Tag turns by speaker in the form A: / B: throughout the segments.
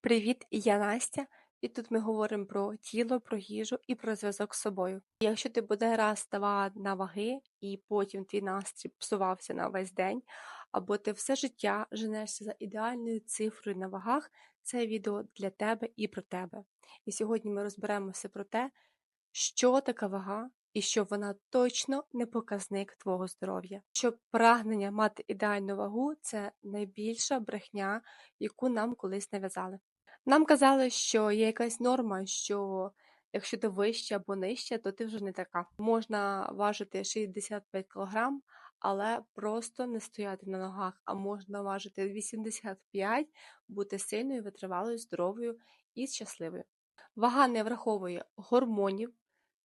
A: Привіт, я Настя, і тут ми говоримо про тіло, про їжу і про зв'язок з собою. Якщо ти буде раз ставала на ваги, і потім твій настрій псувався на весь день, або ти все життя женешся за ідеальною цифрою на вагах, це відео для тебе і про тебе. І сьогодні ми розберемося про те, що така вага, і що вона точно не показник твого здоров'я. Що прагнення мати ідеальну вагу це найбільша брехня, яку нам колись нав'язали. Нам казали, що є якась норма, що якщо ти вище або нижче, то ти вже не така. Можна важити 65 кг, але просто не стояти на ногах, а можна важити 85, бути сильною, витривалою, здоровою і щасливою. Вага не враховує гормонів,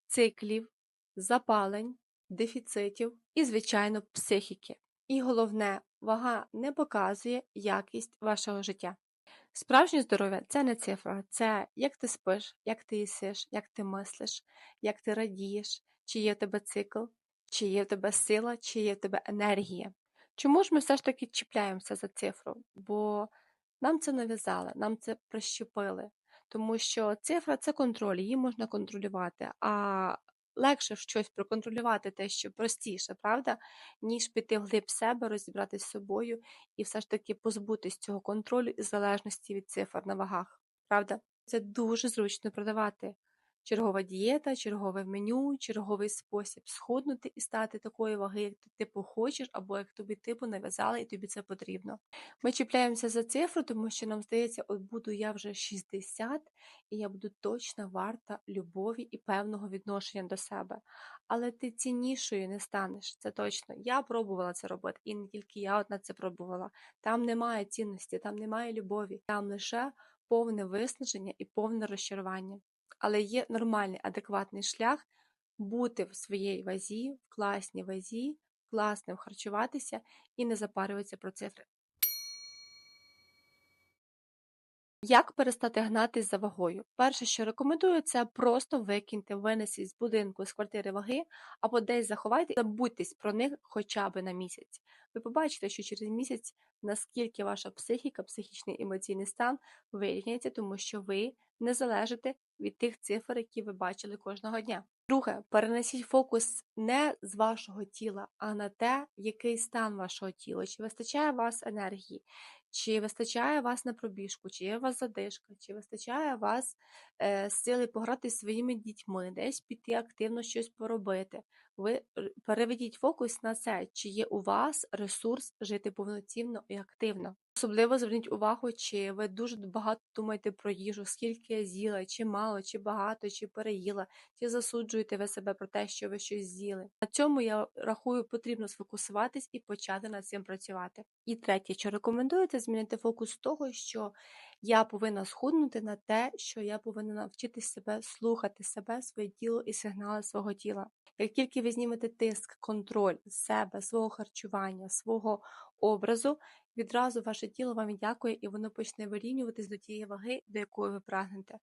A: циклів, запалень, дефіцитів і, звичайно, психіки. І головне, вага не показує якість вашого життя. Справжнє здоров'я це не цифра, це як ти спиш, як ти їсиш, як ти мислиш, як ти радієш, чи є в тебе цикл, чи є в тебе сила, чи є в тебе енергія. Чому ж ми все ж таки чіпляємося за цифру? Бо нам це нав'язали, нам це прищепили. Тому що цифра це контроль, її можна контролювати. А легше щось проконтролювати те, що простіше, правда, ніж піти вглиб себе, розібратися з собою і все ж таки позбутись цього контролю і залежності від цифр на вагах. Правда? Це дуже зручно продавати. Чергова дієта, чергове меню, черговий спосіб схуднути і стати такої ваги, як ти типу хочеш, або як тобі типу нав'язали, і тобі це потрібно. Ми чіпляємося за цифру, тому що нам здається, от буду я вже 60, і я буду точно варта любові і певного відношення до себе. Але ти ціннішою не станеш, це точно. Я пробувала це робити, і не тільки я одна це пробувала. Там немає цінності, там немає любові, там лише повне виснаження і повне розчарування але є нормальний, адекватний шлях бути в своїй вазі, в класній вазі, класним харчуватися і не запарюватися про цифри. Як перестати гнатись за вагою? Перше, що рекомендую, це просто викиньте, винесіть з будинку, з квартири ваги або десь заховайте, забудьтесь про них хоча б на місяць. Ви побачите, що через місяць наскільки ваша психіка, психічний емоційний стан вирівняється, тому що ви не залежите від тих цифр, які ви бачили кожного дня. Друге, перенесіть фокус не з вашого тіла, а на те, який стан вашого тіла, чи вистачає вас енергії, чи вистачає вас на пробіжку, чи є у вас задишка, чи вистачає вас е, сили пограти зі своїми дітьми, десь піти активно щось поробити. Ви переведіть фокус на це, чи є у вас ресурс жити повноцінно і активно. Особливо зверніть увагу, чи ви дуже багато думаєте про їжу, скільки я з'їла, чи мало, чи багато, чи переїла, чи засуджуєте ви себе про те, що ви щось з'їли. На цьому я рахую, потрібно сфокусуватись і почати над цим працювати. І третє, що рекомендуєте змінити фокус того, що я повинна схуднути на те, що я повинна навчитись себе слухати себе, своє тіло і сигнали свого тіла. Як тільки ви знімете тиск, контроль себе, свого харчування, свого образу, відразу ваше тіло вам дякує і воно почне вирівнюватись до тієї ваги, до якої ви прагнете.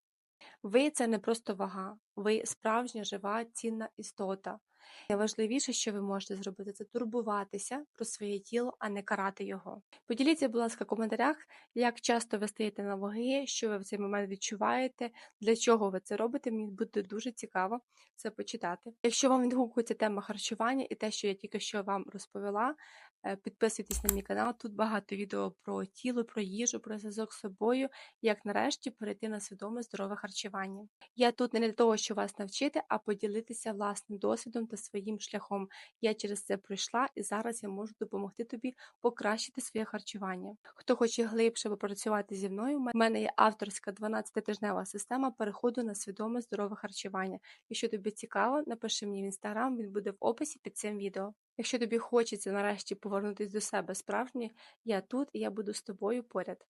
A: Ви це не просто вага, ви справжня жива, цінна істота. Найважливіше, що ви можете зробити, це турбуватися про своє тіло, а не карати його. Поділіться, будь ласка, в коментарях, як часто ви стоїте на ваги, що ви в цей момент відчуваєте, для чого ви це робите. Мені буде дуже цікаво це почитати. Якщо вам відгукується тема харчування і те, що я тільки що вам розповіла, підписуйтесь на мій канал. Тут багато відео про тіло, про їжу, про зв'язок з собою, як нарешті перейти на свідоме здорове харчування. Я тут не для того, щоб вас навчити, а поділитися власним досвідом та своїм шляхом. Я через це пройшла і зараз я можу допомогти тобі покращити своє харчування. Хто хоче глибше попрацювати зі мною, у мене є авторська 12-тижнева система переходу на свідоме здорове харчування. Якщо тобі цікаво, напиши мені в інстаграм, він буде в описі під цим відео. Якщо тобі хочеться нарешті повернутися до себе справжнє, я тут і я буду з тобою поряд.